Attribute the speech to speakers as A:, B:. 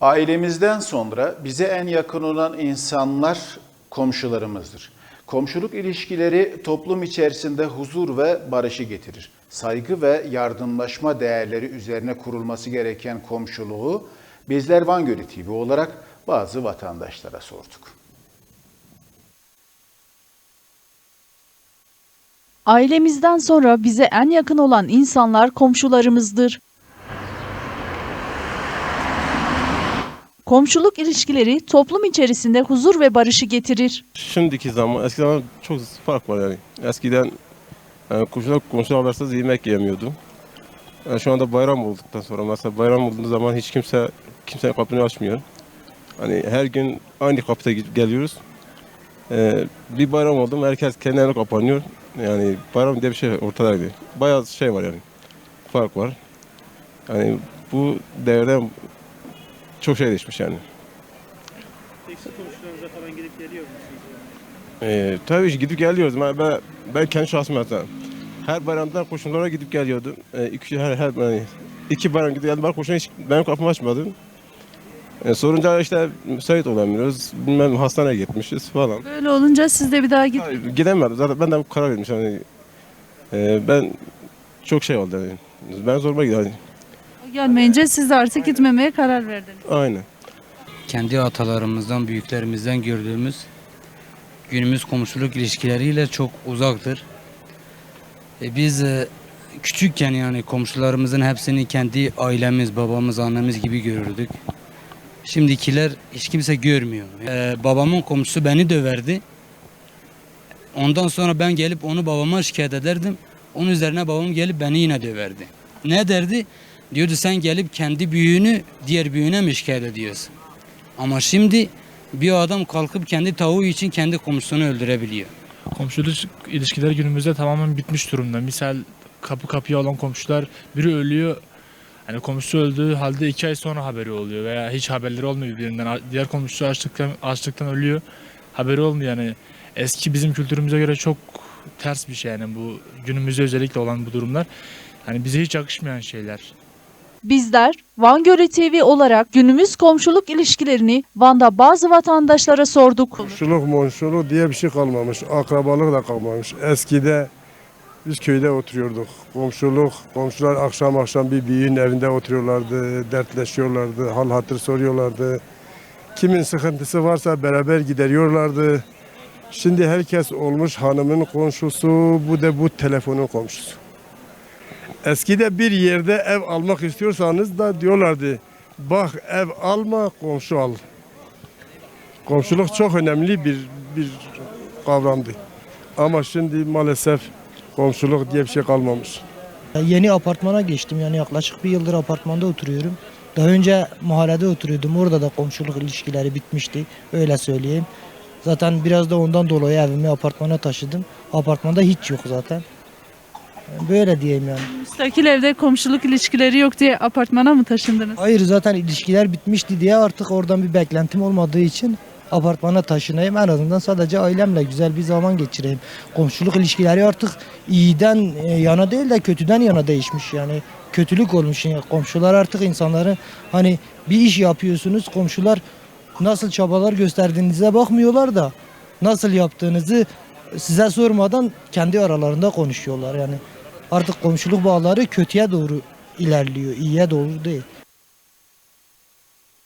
A: Ailemizden sonra bize en yakın olan insanlar komşularımızdır. Komşuluk ilişkileri toplum içerisinde huzur ve barışı getirir. Saygı ve yardımlaşma değerleri üzerine kurulması gereken komşuluğu bizler Van Gölü TV olarak bazı vatandaşlara sorduk.
B: Ailemizden sonra bize en yakın olan insanlar komşularımızdır. Komşuluk ilişkileri toplum içerisinde huzur ve barışı getirir.
C: Şimdiki zaman, eski zaman çok fark var yani. Eskiden yani komşular komşu habersiz yemek yemiyordu. Yani şu anda bayram olduktan sonra mesela bayram olduğu zaman hiç kimse kimsenin kapını açmıyor. Hani her gün aynı kapıda geliyoruz. Ee, bir bayram oldu mu herkes kendi evine kapanıyor. Yani bayram diye bir şey ortadaydı. Bayağı şey var yani. Fark var. Yani bu devrden çok şey değişmiş yani.
D: Peki komşularınıza falan gidip geliyor musunuz?
C: Ee, tabii ki gidip geliyoruz. Ben, ben, ben kendi şahsım mesela. Her bayramda koşunlara gidip geliyordum. Ee, iki, her, her, yani iki bayram gidip geldim. Ben koşuna hiç benim kapımı açmadım. Ee, sorunca işte müsait olamıyoruz. Bilmem hastaneye gitmişiz falan.
B: Böyle olunca siz de bir daha git.
C: Hayır, Gidemedim. Zaten ben de karar vermişim. Hani, e, ben çok şey oldu. Yani. Ben zoruma gidiyor.
B: Gelmeyince siz de artık gitmemeye karar verdiniz.
C: Aynen.
E: kendi atalarımızdan, büyüklerimizden gördüğümüz günümüz komşuluk ilişkileriyle çok uzaktır. E biz e, küçükken yani komşularımızın hepsini kendi ailemiz, babamız, annemiz gibi görürdük. Şimdikiler hiç kimse görmüyor. E, babamın komşusu beni döverdi. Ondan sonra ben gelip onu babama şikayet ederdim. Onun üzerine babam gelip beni yine döverdi. Ne derdi? Diyordu sen gelip kendi büyüğünü diğer büyüğüne mi şikayet ediyorsun? Ama şimdi bir adam kalkıp kendi tavuğu için kendi komşusunu öldürebiliyor.
F: Komşuluk ilişkileri günümüzde tamamen bitmiş durumda. Misal kapı kapıya olan komşular biri ölüyor. Hani komşusu öldüğü halde iki ay sonra haberi oluyor veya hiç haberleri olmuyor birbirinden. Diğer komşusu açlıktan, açlıktan ölüyor. Haberi olmuyor yani. Eski bizim kültürümüze göre çok ters bir şey yani bu günümüzde özellikle olan bu durumlar. Hani bize hiç yakışmayan şeyler.
B: Bizler Van Gölü TV olarak günümüz komşuluk ilişkilerini Van'da bazı vatandaşlara sorduk.
G: Komşuluk monşuluk diye bir şey kalmamış. Akrabalık da kalmamış. Eskide biz köyde oturuyorduk. Komşuluk, komşular akşam akşam bir büyüğün evinde oturuyorlardı, dertleşiyorlardı, hal hatır soruyorlardı. Kimin sıkıntısı varsa beraber gideriyorlardı. Şimdi herkes olmuş hanımın komşusu, bu da bu telefonun komşusu. Eskide bir yerde ev almak istiyorsanız da diyorlardı, bak ev alma, komşu al. Komşuluk çok önemli bir bir kavramdı. Ama şimdi maalesef komşuluk diye bir şey kalmamış.
H: Yeni apartmana geçtim yani yaklaşık bir yıldır apartmanda oturuyorum. Daha önce mahallede oturuyordum. Orada da komşuluk ilişkileri bitmişti. Öyle söyleyeyim. Zaten biraz da ondan dolayı evimi apartmana taşıdım. Apartmanda hiç yok zaten. Böyle diyeyim yani.
B: Müstakil evde komşuluk ilişkileri yok diye apartmana mı taşındınız?
H: Hayır zaten ilişkiler bitmişti diye artık oradan bir beklentim olmadığı için apartmana taşınayım. En azından sadece ailemle güzel bir zaman geçireyim. Komşuluk ilişkileri artık iyiden e, yana değil de kötüden yana değişmiş yani. Kötülük olmuş yani komşular artık insanların hani bir iş yapıyorsunuz komşular nasıl çabalar gösterdiğinize bakmıyorlar da nasıl yaptığınızı size sormadan kendi aralarında konuşuyorlar yani. Artık komşuluk bağları kötüye doğru ilerliyor, iyiye doğru değil.